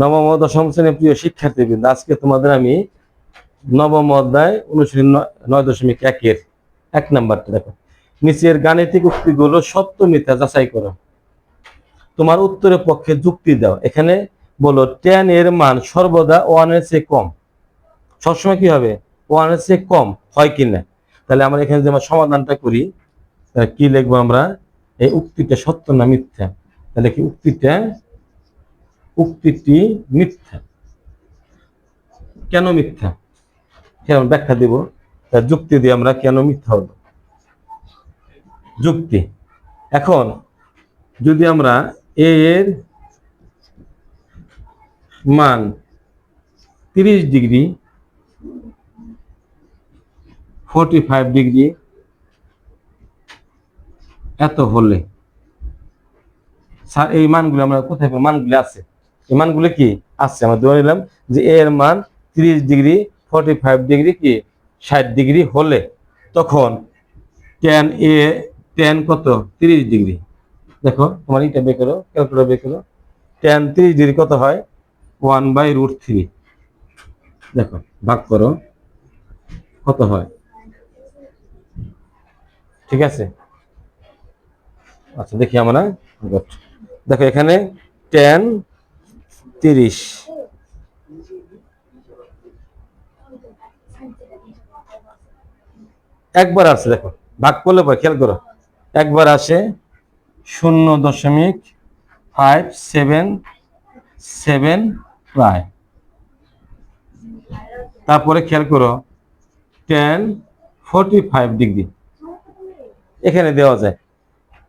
নবম দশম শ্রেণির প্রিয় শিক্ষার্থীবৃন্দ, আজকে তোমাদের আমি নবম অধ্যায় অনুশীলন নয়- দশমিক একের এক নাম্বারটা দেখো। নিচের গাণিতিক উক্তিগুলো সত্য মিথ্যা যাচাই করো। তোমার উত্তরের পক্ষে যুক্তি দাও। এখানে বলো টেন এর মান সর্বদা ওয়ানের চেয়ে কম। সবসময় কি হবে? ওয়ানের চেয়ে কম হয় কি না? তাহলে আমরা এখানে যে আমরা সমাধানটা করি কি লিখব আমরা? এই উক্তিটা সত্য না মিথ্যা? তাহলে কি উক্তিটা উক্তিটি মিথ্যা। কেন মিথ্যা? কেন? ব্যাখ্যা দিব। তার যুক্তি দিয়ে আমরা কেন মিথ্যা হলো যুক্তি। এখন যদি আমরা এ এর মান তিরিশ ডিগ্রি, ফোরটি ফাইভ ডিগ্রি এত হলে, স্যার, এই মানগুলো আমরা কোথায়? মানগুলো আছে। এই মানগুলো কি? আসছে আমরা ধরে নিলাম যে এর মান তিরিশ ডিগ্রি ফোরটি ফাইভ ডিগ্রি কি? ষাট ডিগ্রি হলে তখন টেন এ টেন কত? তিরিশ ডিগ্রি। দেখো, তোমার এটা বের করো ক্যালকুলেটর বের করো। টেন তিরিশ ডিগ্রি কত হয়? ওয়ান বাই রুট থ্রি দেখো, ভাগ করো, কত হয়? ঠিক আছে? আচ্ছা দেখি আমরা, দেখো, এখানে টেন তিরিশ। একবার আসে, দেখো, ভাগ করলে পরে খেয়াল করো। একবার আসে শূন্য দশমিক ফাইভ সেভেন সেভেন প্রায় তারপরে খেয়াল করো টেন ফোরটি ফাইভ ডিগ্রি এখানে দেওয়া যায়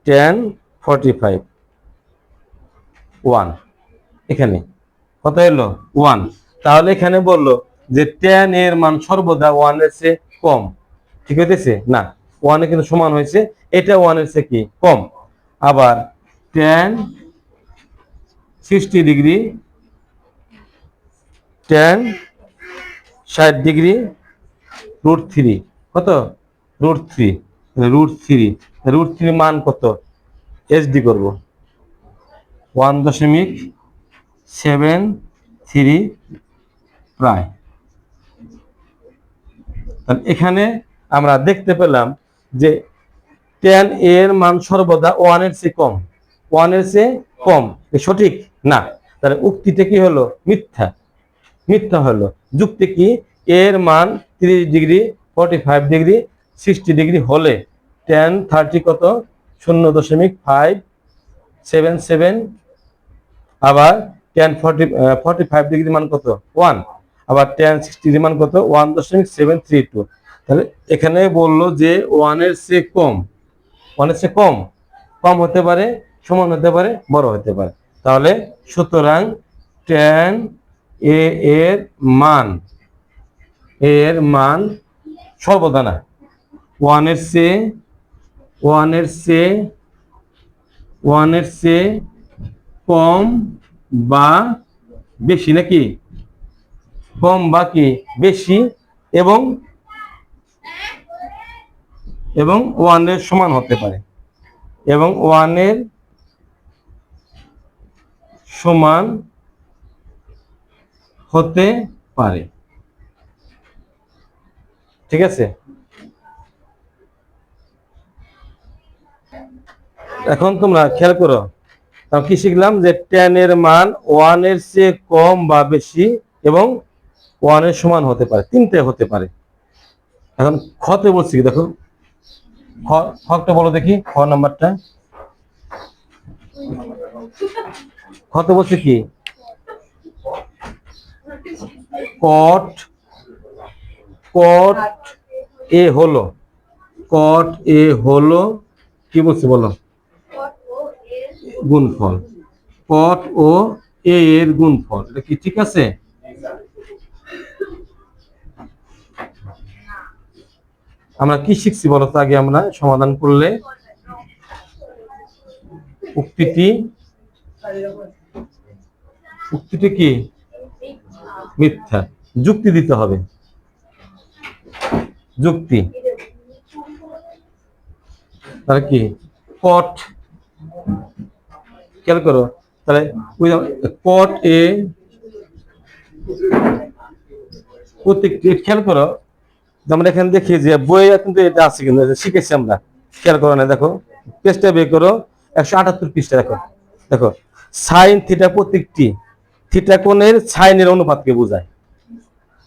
টেন ফোরটি ফাইভ ওয়ান এখানে। কত এলো? ওয়ান তাহলে এখানে বলল যে টেন এর মান সর্বদা ওয়ানের চেয়ে কম। ঠিক হইতেছে? না ওয়ানে কিন্তু সমান হয়েছে। এটা ওয়ানের চেয়ে কি? কম। আবার টেন সিক্সটি ডিগ্রি টেন ষাট ডিগ্রি রুট থ্রি কত? Root three root three root three মান কত? এইচডি করব। ওয়ান দশমিক সেভেন থ্রি প্রায়। এখানে আমরা দেখতে পেলাম যে টেন এর মান সর্বদা ওয়ান ওয়ানের চেয়ে কম। ওয়ানের চেয়ে কম। সঠিক? না। তাহলে উক্তিটা কি হলো? মিথ্যা। মিথ্যা হলো। যুক্তি কি? এর মান তিরিশ degree forty five degree sixty degree হলে টেন থার্টি কত? শূন্য দশমিক ফাইভ সেভেন সেভেন আবার tan forty forty five degree মান কত? ওয়ান আবার টেন সিক্সটি ডিগ্রি মান কত? ওয়ান দশমিক সেভেন থ্রি টু তাহলে এখানে বলল যে ওয়ানের চেয়ে কম। ওয়ানের চেয়ে কম। কম হতে পারে, সমান হতে পারে, বড় হতে পারে। তাহলে সুতরাং টেন এ এর মান এর মান সর্বদা না ওয়ানের চেয়ে ওয়ানের চেয়ে ওয়ানের চেয়ে কম বা বেশি নাকি? কম বা কি? বেশি এবং এবং ওয়ানের সমান হতে পারে। এবং ওয়ানের সমান হতে পারে। ঠিক আছে? এখন তোমরা খেয়াল করো। তাহলে কি শিখলাম যে টেন এর মান ওয়ানের চেয়ে কম বা বেশি এবং ওয়ানের সমান হতে পারে, তিনটে হতে পারে। এখন খতে বলছি কি দেখো খটা বলো দেখি, খ নাম্বারটা। খতে বলছে কি? কট কট এ হলো কট এ হলো, কি বলছে বলো? গুণফল। কট ও এ এর গুণফল। এটা কি ঠিক আছে? আমরা কি শিখছি বলো তো আগে আমরা? সমাধান করলে। উক্তিটি? উক্তিটি কি? মিথ্যা। যুক্তি দিতে হবে। যুক্তি। তাহলে কি? কট খেয়াল করো, তাহলে কট এ খেয়াল করো আমরা এখানে দেখি যে বই কিন্তু এটা আছে কিন্তু শিখেছি আমরা। খেয়াল করো না, দেখো, পেজটা বের করো, একশো আটাত্তর পৃষ্ঠা, দেখো। দেখো, সাইন থিটা প্রত্যেকটি থিটা কোণের সাইনের অনুপাতকে বোঝায়।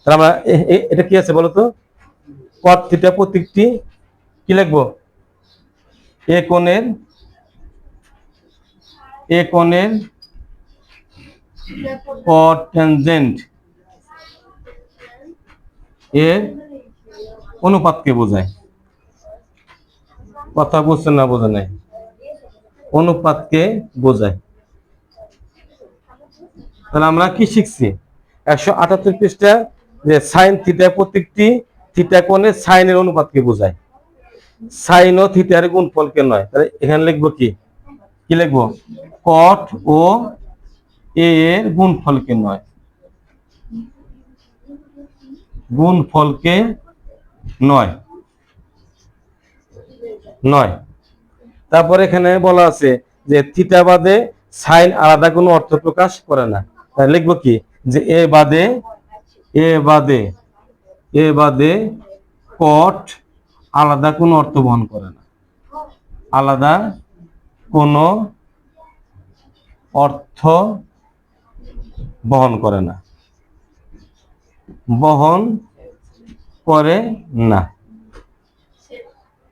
তাহলে আমরা এটা কি আছে বলো তো? কট থিটা প্রত্যেকটি কি লিখব? এ কোণের এ কোণের কট ট্যানজেন্ট এর অনুপাতকে বোঝায়। কথা বুঝছেন না বোঝা নাই? অনুপাতকে বোঝায়। তাহলে আমরা কি শিখছি? একশো আটাত্তর পৃষ্ঠা যে সাইন থিটা প্রত্যেকটি থিটা কোণের সাইনের অনুপাতকে বোঝায়। সাইন ও থিটার গুণফলকে নয়। তাহলে এখানে লিখব কি? কি লিখব? কট ও এ এর গুণফলকে নয়। গুণফলকে নয়। নয়। তারপর এখানে বলা আছে যে থিটা বাদে সাইন আলাদা কোনো অর্থ প্রকাশ করে না। তাই লিখব কি? যে এ বাদে এ বাদে এ বাদে কট আলাদা কোনো অর্থ বহন করে না। আলাদা কোনো অর্থ বহন করে না। বহন করে না।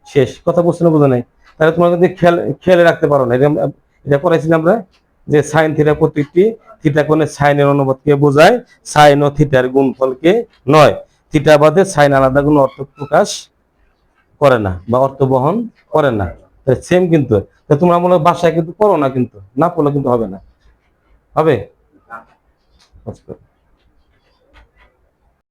শেষ। কথা বুঝতে না, বোঝা নাই। তাহলে তোমার যদি খেয়াল, খেয়ালে রাখতে পারো না। এটা আমরা- আমরা যে সাইন থিটা প্রত্যেকটি থিটা কোণের সাইনের অনুপাতকে বোঝায়। সাইন ও থিটার গুণফলকে নয়। থিটা বাদে সাইন আলাদা কোনো অর্থ প্রকাশ করে না বা অর্থ বহন করে না। সেম কিন্তু। তা তোমরা মনে হয় বাসায় কিন্তু করো না কিন্তু। না পড়লে কিন্তু হবে না। হবে? আচ্ছা।